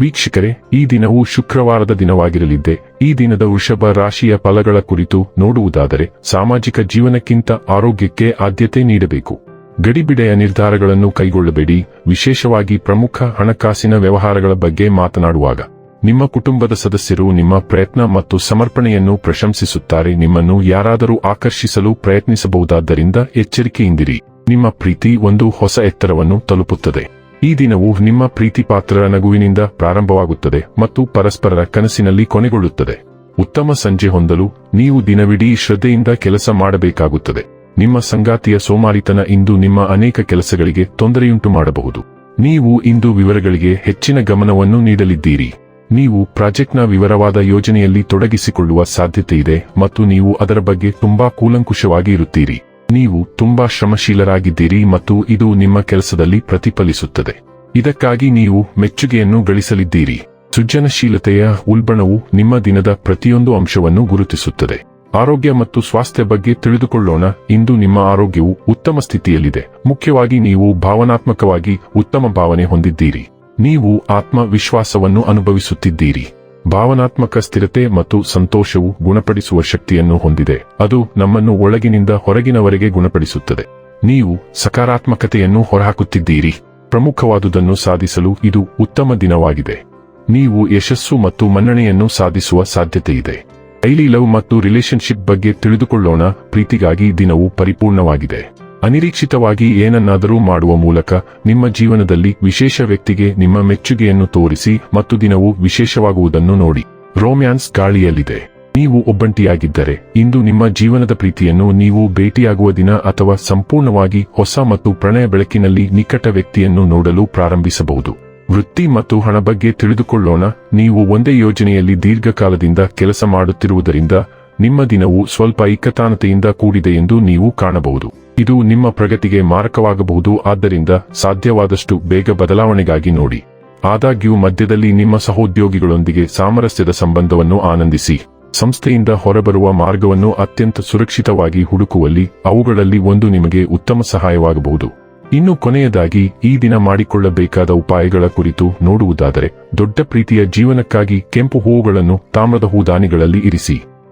ವೀಕ್ಷಕರೇ, ಈ ದಿನವು ಶುಕ್ರವಾರದ ದಿನವಾಗಿರಲಿದ್ದೆ, ಈ ದಿನದ ವೃಷಭ ರಾಶಿಯ ಫಲಗಳ ಕುರಿತು ನೋಡುವುದಾದರೆ ಸಾಮಾಜಿಕ ಜೀವನಕ್ಕಿಂತ ಆರೋಗ್ಯಕ್ಕೆ ಆದ್ಯತೆ ನೀಡಬೇಕು. ಗಡಿಬಿಡೆಯ ನಿರ್ಧಾರಗಳನ್ನು ಕೈಗೊಳ್ಳಬೇಡಿ. ವಿಶೇಷವಾಗಿ ಪ್ರಮುಖ ಹಣಕಾಸಿನ ವ್ಯವಹಾರಗಳ ಬಗ್ಗೆ ಮಾತನಾಡುವಾಗ, ನಿಮ್ಮ ಕುಟುಂಬದ ಸದಸ್ಯರು ನಿಮ್ಮ ಪ್ರಯತ್ನ ಮತ್ತು ಸಮರ್ಪಣೆಯನ್ನು ಪ್ರಶಂಸಿಸುತ್ತಾರೆ. ನಿಮ್ಮನ್ನು ಯಾರಾದರೂ ಆಕರ್ಷಿಸಲು ಪ್ರಯತ್ನಿಸಬಹುದಾದ್ದರಿಂದ ಎಚ್ಚರಿಕೆಯಿಂದಿರಿ. ನಿಮ್ಮ ಪ್ರೀತಿ ಒಂದು ಹೊಸ ಎತ್ತರವನ್ನು ತಲುಪುತ್ತದೆ. ಈ ದಿನವು ನಿಮ್ಮ ಪ್ರೀತಿ ಪಾತ್ರರ ನಗುವಿನಿಂದ ಪ್ರಾರಂಭವಾಗುತ್ತದೆ ಮತ್ತು ಪರಸ್ಪರರ ಕನಸಿನಲ್ಲಿ ಕೊನೆಗೊಳ್ಳುತ್ತದೆ. ಉತ್ತಮ ಸಂಜೆ ಹೊಂದಲು ನೀವು ದಿನವಿಡೀ ಶ್ರದ್ಧೆಯಿಂದ ಕೆಲಸ ಮಾಡಬೇಕಾಗುತ್ತದೆ. ನಿಮ್ಮ ಸಂಗಾತಿಯ ಸೋಮಾರಿತನ ಇಂದು ನಿಮ್ಮ ಅನೇಕ ಕೆಲಸಗಳಿಗೆ ತೊಂದರೆಯುಂಟು ಮಾಡಬಹುದು. ನೀವು ಇಂದು ವಿವರಗಳಿಗೆ ಹೆಚ್ಚಿನ ಗಮನವನ್ನು ನೀಡಲಿದ್ದೀರಿ. ನೀವು ಪ್ರಾಜೆಕ್ಟ್ನ ವಿವರವಾದ ಯೋಜನೆಯಲ್ಲಿ ತೊಡಗಿಸಿಕೊಳ್ಳುವ ಸಾಧ್ಯತೆಯಿದೆ ಮತ್ತು ನೀವು ಅದರ ಬಗ್ಗೆ ತುಂಬಾ ಕೂಲಂಕುಷವಾಗಿ ಇರುತ್ತೀರಿ. ನೀವು ತುಂಬಾ ಶ್ರಮಶೀಲರಾಗಿದ್ದೀರಿ ಮತ್ತು ಇದು ನಿಮ್ಮ ಕೆಲಸದಲ್ಲಿ ಪ್ರತಿಫಲಿಸುತ್ತದೆ. ಇದಕ್ಕಾಗಿ ನೀವು ಮೆಚ್ಚುಗೆಯನ್ನು ಗಳಿಸಲಿದ್ದೀರಿ. ಸೃಜನಶೀಲತೆಯ ಉಲ್ಬಣವು ನಿಮ್ಮ ದಿನದ ಪ್ರತಿಯೊಂದು ಅಂಶವನ್ನು ಗುರುತಿಸುತ್ತದೆ. ಆರೋಗ್ಯ ಮತ್ತು ಸ್ವಾಸ್ಥ್ಯ ಬಗ್ಗೆ ತಿಳಿದುಕೊಳ್ಳೋಣ. ಇಂದು ನಿಮ್ಮ ಆರೋಗ್ಯವು ಉತ್ತಮ ಸ್ಥಿತಿಯಲ್ಲಿದೆ. ಮುಖ್ಯವಾಗಿ ನೀವು ಭಾವನಾತ್ಮಕವಾಗಿ ಉತ್ತಮ ಭಾವನೆ ಹೊಂದಿದ್ದೀರಿ. ನೀವು ಆತ್ಮವಿಶ್ವಾಸವನ್ನು ಅನುಭವಿಸುತ್ತಿದ್ದೀರಿ. ಭಾವನಾತ್ಮಕ ಸ್ಥಿರತೆ ಮತ್ತು ಸಂತೋಷವು ಗುಣಪಡಿಸುವ ಶಕ್ತಿಯನ್ನು ಹೊಂದಿದೆ. ಅದು ನಮ್ಮನ್ನು ಒಳಗಿನಿಂದ ಹೊರಗಿನವರೆಗೆ ಗುಣಪಡಿಸುತ್ತದೆ. ನೀವು ಸಕಾರಾತ್ಮಕತೆಯನ್ನು ಹೊರಹಾಕುತ್ತಿದ್ದೀರಿ. ಪ್ರಮುಖವಾದುದನ್ನು ಸಾಧಿಸಲು ಇದು ಉತ್ತಮ ದಿನವಾಗಿದೆ. ನೀವು ಯಶಸ್ಸು ಮತ್ತು ಮನ್ನಣೆಯನ್ನು ಸಾಧಿಸುವ ಸಾಧ್ಯತೆಯಿದೆ. ಡೈಲಿ ಲವ್ ಮತ್ತು ರಿಲೇಶನ್ಶಿಪ್ ಬಗ್ಗೆ ತಿಳಿದುಕೊಳ್ಳೋಣ. ಪ್ರೀತಿಗಾಗಿ ದಿನವು ಪರಿಪೂರ್ಣವಾಗಿದೆ. ಅನಿರೀಕ್ಷಿತವಾಗಿ ಏನನ್ನಾದರೂ ಮಾಡುವ ಮೂಲಕ ನಿಮ್ಮ ಜೀವನದಲ್ಲಿ ವಿಶೇಷ ವ್ಯಕ್ತಿಗೆ ನಿಮ್ಮ ಮೆಚ್ಚುಗೆಯನ್ನು ತೋರಿಸಿ ಮತ್ತು ದಿನವು ವಿಶೇಷವಾಗುವುದನ್ನು ನೋಡಿ. ರೋಮ್ಯಾನ್ಸ್ ಗಾಳಿಯಲ್ಲಿದೆ. ನೀವು ಒಬ್ಬಂಟಿಯಾಗಿದ್ದರೆ, ಇಂದು ನಿಮ್ಮ ಜೀವನದ ಪ್ರೀತಿಯನ್ನು ನೀವು ಭೇಟಿಯಾಗುವ ದಿನ ಅಥವಾ ಸಂಪೂರ್ಣವಾಗಿ ಹೊಸ ಮತ್ತು ಪ್ರಣಯ ಬೆಳಕಿನಲ್ಲಿ ನಿಕಟ ವ್ಯಕ್ತಿಯನ್ನು ನೋಡಲು ಪ್ರಾರಂಭಿಸಬಹುದು. ವೃತ್ತಿ ಮತ್ತು ಹಣ ಬಗ್ಗೆ ತಿಳಿದುಕೊಳ್ಳೋಣ. ನೀವು ಒಂದೇ ಯೋಜನೆಯಲ್ಲಿ ದೀರ್ಘಕಾಲದಿಂದ ಕೆಲಸ ಮಾಡುತ್ತಿರುವುದರಿಂದ ನಿಮ್ಮ ದಿನವು ಸ್ವಲ್ಪ ಇಕ್ಕತಾನತೆಯಿಂದ ಕೂಡಿದೆ ಎಂದು ನೀವು ಕಾಣಬಹುದು. ಇದು ನಿಮ್ಮ ಪ್ರಗತಿಗೆ ಮಾರಕವಾಗಬಹುದು, ಆದ್ದರಿಂದ ಸಾಧ್ಯವಾದಷ್ಟು ಬೇಗ ಬದಲಾವಣೆಗಾಗಿ ನೋಡಿ. ಆದಾಗ್ಯೂ ಮಧ್ಯದಲ್ಲಿ ನಿಮ್ಮ ಸಹೋದ್ಯೋಗಿಗಳೊಂದಿಗೆ ಸಾಮರಸ್ಯದ ಸಂಬಂಧವನ್ನು ಆನಂದಿಸಿ. ಸಂಸ್ಥೆಯಿಂದ ಹೊರಬರುವ ಮಾರ್ಗವನ್ನು ಅತ್ಯಂತ ಸುರಕ್ಷಿತವಾಗಿ ಹುಡುಕುವಲ್ಲಿ, ಅವುಗಳಲ್ಲಿ ಒಂದು ನಿಮಗೆ ಉತ್ತಮ ಸಹಾಯವಾಗಬಹುದು. ಇನ್ನು ಕೊನೆಯದಾಗಿ, ಈ ದಿನ ಮಾಡಿಕೊಳ್ಳಬೇಕಾದ ಉಪಾಯಗಳ ಕುರಿತು ನೋಡುವುದಾದರೆ, ದೊಡ್ಡ ಪ್ರೀತಿಯ ಜೀವನಕ್ಕಾಗಿ ಕೆಂಪು ಹೂವುಗಳನ್ನು ತಾಮ್ರದ ಹೂದಾನಿಗಳಲ್ಲಿ ಇರಿಸಿ.